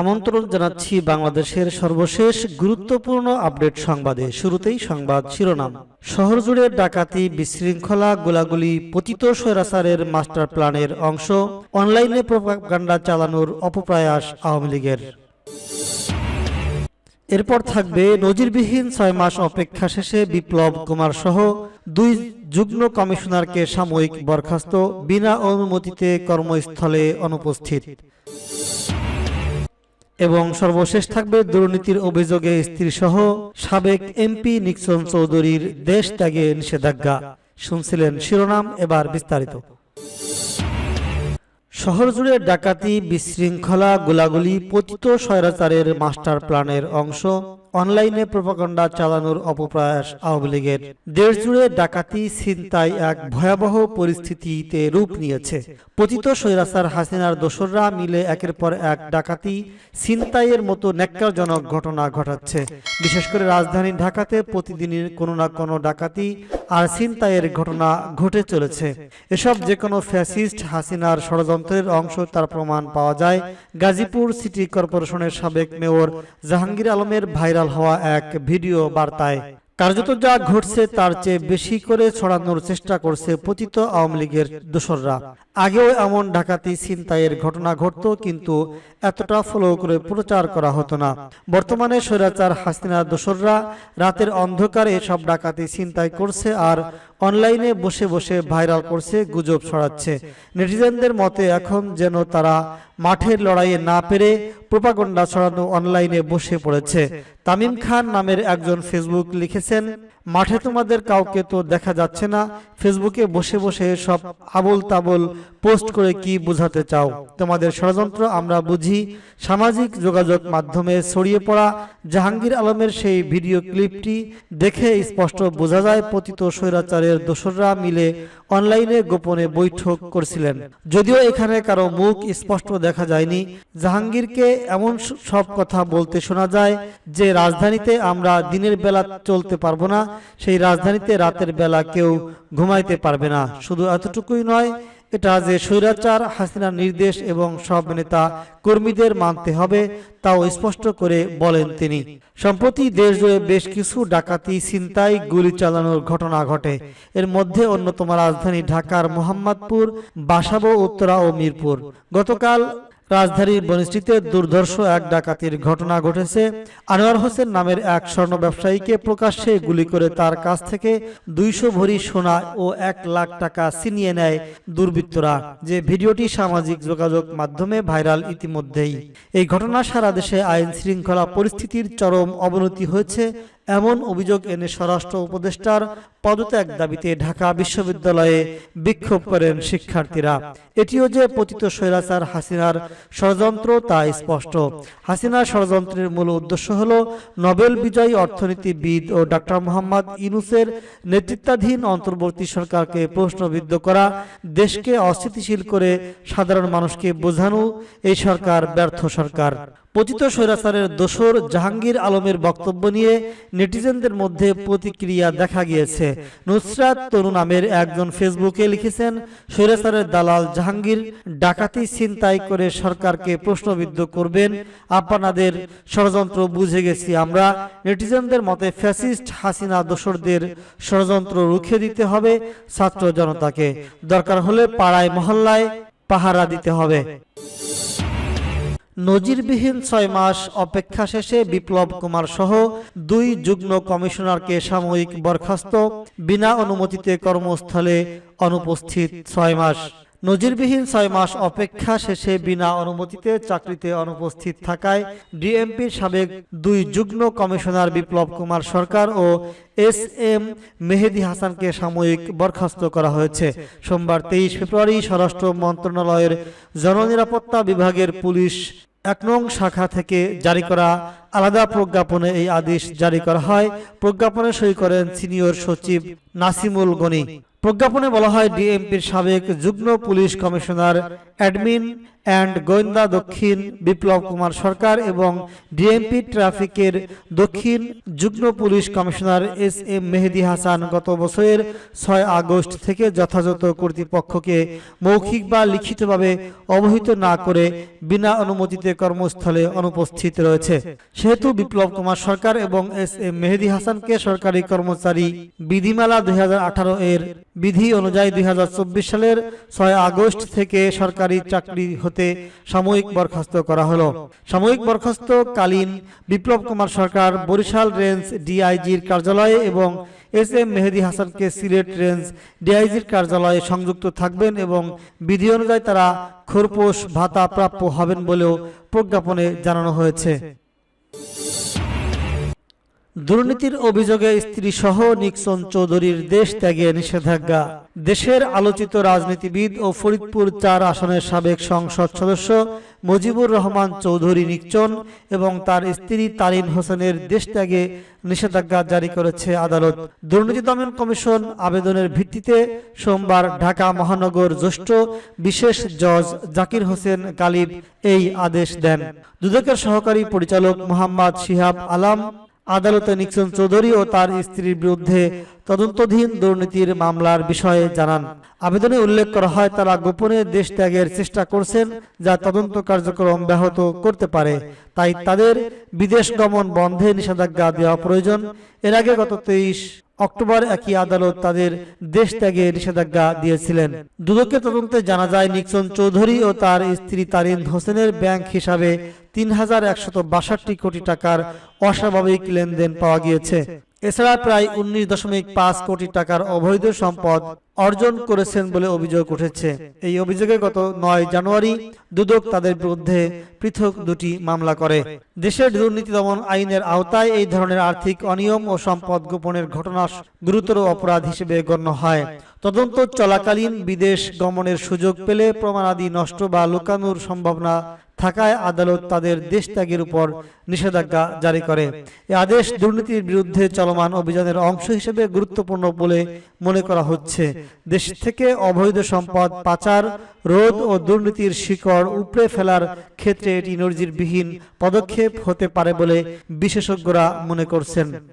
আমন্ত্রণ জানাচ্ছি বাংলাদেশের সর্বশেষ গুরুত্বপূর্ণ আপডেট সংবাদে। শুরুতেই সংবাদ শিরোনাম। শহর জুড়ে ডাকাতি, বিশৃঙ্খলা, গোলাগুলি, পতিত স্বৈরাচারের মাস্টার প্ল্যানের অংশ, অনলাইনে প্রপাগান্ডা চালানোর অপপ্রয়াস আওয়ামী লীগের। এরপর থাকবে নজিরবিহীন ছয় মাস অপেক্ষা শেষে বিপ্লব কুমার সহ দুই যুগ্ম কমিশনারকে সাময়িক বরখাস্ত, বিনা অনুমতিতে কর্মস্থলে অনুপস্থিত। এবং সর্বশেষ থাকবে দুর্নীতির অভিযোগে স্ত্রীসহ সাবেক এমপি নিক্সন চৌধুরীর দেশ ত্যাগে নিষেধাজ্ঞা। শুনছিলেন শিরোনাম এবার বিস্তারিত। শহর জুড়ে ডাকাতি, বিশৃঙ্খলা, গোলাগুলি, পতিত স্বৈরাচারের মাস্টার প্ল্যানের অংশ অনলাইনে প্রপাগন্ডা চালানোর অপপ্রয়াস আওয়ামী লীগের। দেশ জুড়ে ডাকাতি, ছিনতাই এক ভয়াবহ পরিস্থিতিতে রূপ নিয়েছে। পতিত স্বৈরাচার হাসিনার দোসররা মিলে একের পর এক ডাকাতি, ছিনতাইয়ের মতো ন্যাক্কারজনক ঘটনা ঘটাচ্ছে। বিশেষ করে রাজধানী ঢাকাতে প্রতিদিনের কোনো না কোনো ডাকাতি আর ছিনতাইয়ের ঘটনা ঘটে চলেছে। এসব যে কোনো ফ্যাসিস্ট হাসিনার ষড়যন্ত্রের অংশ তার প্রমাণ পাওয়া যায়। গাজীপুর সিটি কর্পোরেশনের সাবেক মেয়র জাহাঙ্গীর আলমের ভাইরাল হওয়া এক ভিডিও বার্তায়, কার্যত যা ঘটছে তার চেয়ে বেশি করে ছড়ানোর চেষ্টা করছে পতিত আওয়ামী লীগের দোসররা। আগেও এমন ডাকাতি ছিনতাইয়ের ঘটনা ঘটত, কিন্তু এতটা ফলো করে প্রচার করা হতো না। বর্তমানে স্বৈরাচার হাসিনার দোসররা রাতের অন্ধকারে এসব ডাকাতি ছিনতাই করছে আর অনলাইনে বসে বসে ভাইরাল করছে, গুজব ছড়াচ্ছে। নেটিজেনদের মতে এখন যেন তারা মাঠের লড়াইয়ে না পেরে প্রপাগন্ডা ছড়ানো অনলাইনে বসে পড়েছে। তামিম খান নামের একজন ফেসবুক লিখেছেন, মাঠে তোমাদের কাউকে তো দেখা যাচ্ছে না, ফেসবুকে বসে বসে সব আবল তাবল পোস্ট করে কি বোঝাতে চাও? তোমাদের ষড়যন্ত্র আমরা বুঝি। সামাজিক যোগাযোগ মাধ্যমে ছড়িয়ে পড়া জাহাঙ্গীর আলমের সেই ভিডিও ক্লিপটি দেখে স্পষ্ট বোঝা যায়, পতিত স্বৈরাচারের দোসররা মিলে অনলাইনে গোপনে বৈঠক করছিলেন। যদিও এখানে কারও মুখ স্পষ্ট দেখা যায়নি। জাহাঙ্গীরকে এমন সব কথা বলতে শোনা যায় যে রাজধানীতে আমরা দিনের বেলা চলতে পারব না, সেই রাজধানীতে রাতের বেলা কেউ ঘুমাইতে পারবে না। শুধু এতটুকুই নয় এটা যে স্বৈরাচার, হাসিনার নির্দেশ এবং সব নেতা কর্মীদের মানতে হবে, তাও স্পষ্ট করে বলেন তিনি। সম্প্রতি দেশজুড়ে বেশ কিছু ডাকাতি, ছিনতাই, গুলি চালানোর ঘটনা ঘটে। এর মধ্যে অন্যতম রাজধানী ঢাকার মোহাম্মদপুর, বাসাবো, উত্তরা ও মিরপুর। গতকাল রাজধানীর বনিষ্ঠিতে দুর্ধর্ষ এক ডাকাতির ঘটনা ঘটেছে। আনোয়ার হোসেন নামের এক স্বর্ণ ব্যবসায়ীকে প্রকাশ্যে গুলি করে তার কাছ থেকে দুইশো ভরি সোনা ও এক লাখ টাকা ছিনিয়ে নেয় দুর্বৃত্তরা, যে ভিডিওটি সামাজিক যোগাযোগ মাধ্যমে ভাইরাল ইতিমধ্যেই। এই ঘটনা সারা দেশে আইন শৃঙ্খলা পরিস্থিতির চরম অবনতি হয়েছে এমন অভিযোগ এনে স্বরাষ্ট্র উপদেষ্টার পদত্যাগ দাবিতে ঢাকা বিশ্ববিদ্যালয়ে বিক্ষোভ করেন শিক্ষার্থীরা। এটিও যে পতিত স্বৈরাচার হাসিনার ষড়যন্ত্র তা স্পষ্ট। হাসিনার ষড়যন্ত্রের মূল উদ্দেশ্য হল নোবেল বিজয়ী অর্থনীতিবিদ ও ডক্টর মোহাম্মদ ইনুসের নেতৃত্বাধীন অন্তর্বর্তী সরকারকে প্রশ্নবিদ্ধ করা, দেশকে অস্থিতিশীল করে সাধারণ মানুষকে বোঝানো, এই সরকার ব্যর্থ সরকার। পতিত স্বৈরাচারের দোসর জাহাঙ্গীর আলমের বক্তব্য নিয়ে নেটিজেনদের মধ্যে প্রতিক্রিয়া দেখা গিয়েছে। নুসরাত তরু নামের একজন ফেসবুকে লিখেছেন স্বৈরাচারের দালাল জাহাঙ্গীর ডাকাতি ছিনতাই করে সরকারকে প্রশ্নবিদ্ধ করবেন। আপনাদের ষড়যন্ত্র বুঝে গেছি আমরা। নেটিজেনদের মতে ফ্যাসিস্ট হাসিনা দোসরদের ষড়যন্ত্র রুখে দিতে হবে ছাত্র জনতাকে। দরকার হলে পাড়ায় মহল্লায় পাহারা দিতে হবে। নজিরবিহীন ছয় মাস অপেক্ষা শেষে বিপ্লব কুমার সহ দুই যুগ্ম কমিশনারকে সাময়িক বরখাস্ত, বিনা অনুমতিতে কর্মস্থলে অনুপস্থিত ছয় মাস। নজিরবিহীন ছয় মাস অপেক্ষা শেষে বিনা অনুমতিতে চাকরিতে অনুপস্থিত থাকায় ডিএমপির সাবেক দুই যুগ্ম কমিশনার বিপ্লব কুমার সরকার ও এস এম মেহেদি হাসানকে সাময়িক বরখাস্ত করা হয়েছে। সোমবার তেইশ ফেব্রুয়ারি স্বরাষ্ট্র মন্ত্রণালয়ের জননিরাপত্তা বিভাগের পুলিশ এক নং শাখা থেকে জারি করা আলাদা প্রজ্ঞাপনে এই আদেশ জারি করা হয়। প্রজ্ঞাপনে সই করেন সিনিয়র সচিব নাসিমুল গনি। প্রজ্ঞাপনে বলা হয় ডিএমপির সাবেক যুগ্ম পুলিশ কমিশনার অ্যাডমিন অ্যান্ড গোয়েন্দা দক্ষিণ বিপ্লব কুমার সরকার এবং ডিএমপি ট্রাফিকের দক্ষিণ যুগ্ম police commissioner S M Mehedi Hasan গত বছরের ছয় আগস্ট থেকে যথাযথ কর্তৃপক্ষকে মৌখিক বা লিখিতভাবে অবহিত না করে বিনা অনুমতিতে কর্মস্থলে অনুপস্থিত রয়েছে। সেহেতু বিপ্লব কুমার সরকার এবং এস এম মেহেদি হাসানকে সরকারি কর্মচারী বিধিমালা দুই হাজার আঠারো এর বিধি অনুযায়ী দুই হাজার চব্বিশ সালের ছয় আগস্ট থেকে সরকারি চাকরি হতে সাময়িক বরখাস্ত করা হলো। সাময়িক বরখাস্ত কালীন বিপ্লব কুমার সরকার বরিশাল রেঞ্জ ডিআইজির কার্যালয়ে এবং এস এম মেহেদি হাসানকে সিলেট রেঞ্জ ডিআইজির কার্যালয়ে সংযুক্ত থাকবেন এবং বিধি অনুযায়ী তারা খোরপোশ ভাতা প্রাপ্য হবেন বলেও প্রজ্ঞাপনে জানানো হয়েছে। দুর্নীতির অভিযোগে স্ত্রী সহ নিক্সন চৌধুরীর দেশ ত্যাগে নিষেধাজ্ঞা। দেশের আলোচিত রাজনীতিবিদ ও ফরিদপুর চার আসনের সাবেক সংসদ সদস্য মুজিবুর রহমান চৌধুরী নিকচন এবং তার স্ত্রী তারিন হোসেনের দেশ ত্যাগে নিষেধাজ্ঞা জারি করেছে আদালত। দুর্নীতি দমন কমিশন আবেদনের ভিত্তিতে সোমবার ঢাকা মহানগর জ্যেষ্ঠ বিশেষ জজ জাকির হোসেন গালিব এই আদেশ দেন। দুদকের সহকারী পরিচালক মোহাম্মদ শিহাব আলাম আদালতে নিক্সন চৌধুরী ও তার স্ত্রীর বিরুদ্ধে তদন্তধীন দুর্নীতির মামলার বিষয়ে জানান। আবেদনে উল্লেখ করা হয়, তারা গোপনে দেশ ত্যাগের চেষ্টা করছেন যা তদন্ত কার্যক্রম ব্যাহত করতে পারে। তাই তাদের বিদেশ গমন বন্ধে নিষেধাজ্ঞা দেওয়া প্রয়োজন। এর আগে গত তেইশ অক্টোবর একই আদালত তাদের দেশ ত্যাগে নিষেধাজ্ঞা দিয়েছিলেন। দুদকের তদন্তে জানা যায়, নিক্সন চৌধুরী ও তার স্ত্রী তারিন হোসেনের ব্যাংক হিসাবে তিন হাজার একশত বাষট্টি কোটি টাকার অস্বাভাবিক লেনদেন পাওয়া গিয়েছে। এছাড়া প্রায় উনিশ দশমিক পাঁচ কোটি টাকার অবৈধ সম্পদ অর্জন করেছেন বলে অভিযোগ উঠেছে। এই অভিযোগে গত নয় জানুয়ারি দুদক তাদের বিরুদ্ধে পৃথক দুটি মামলা করে। দেশের দুর্নীতি দমন আইনের আওতায় এই ধরনের আর্থিক অনিয়ম ও সম্পদ গোপনের ঘটনা গুরুতর অপরাধ হিসেবে গণ্য হয়। তদন্ত চলাকালীন বিদেশ গমনের সুযোগ পেলে প্রমাণাদি নষ্ট বা লুকানোর সম্ভাবনা থাকায় আদালত তাদের দেশ ত্যাগের উপর নিষেধাজ্ঞা জারি করে। এই আদেশ দুর্নীতির বিরুদ্ধে চলমান অভিযানের অংশ হিসেবে গুরুত্বপূর্ণ বলে মনে করা হচ্ছে। দেশ থেকে অবৈধ সম্পদ, পাচার, রোধ ও দুর্নীতির শিকড় উপড়ে ফেলার ক্ষেত্রে এটি নজিরবিহীন পদক্ষেপ হতে পারে বলে বিশেষজ্ঞরা মনে করছেন।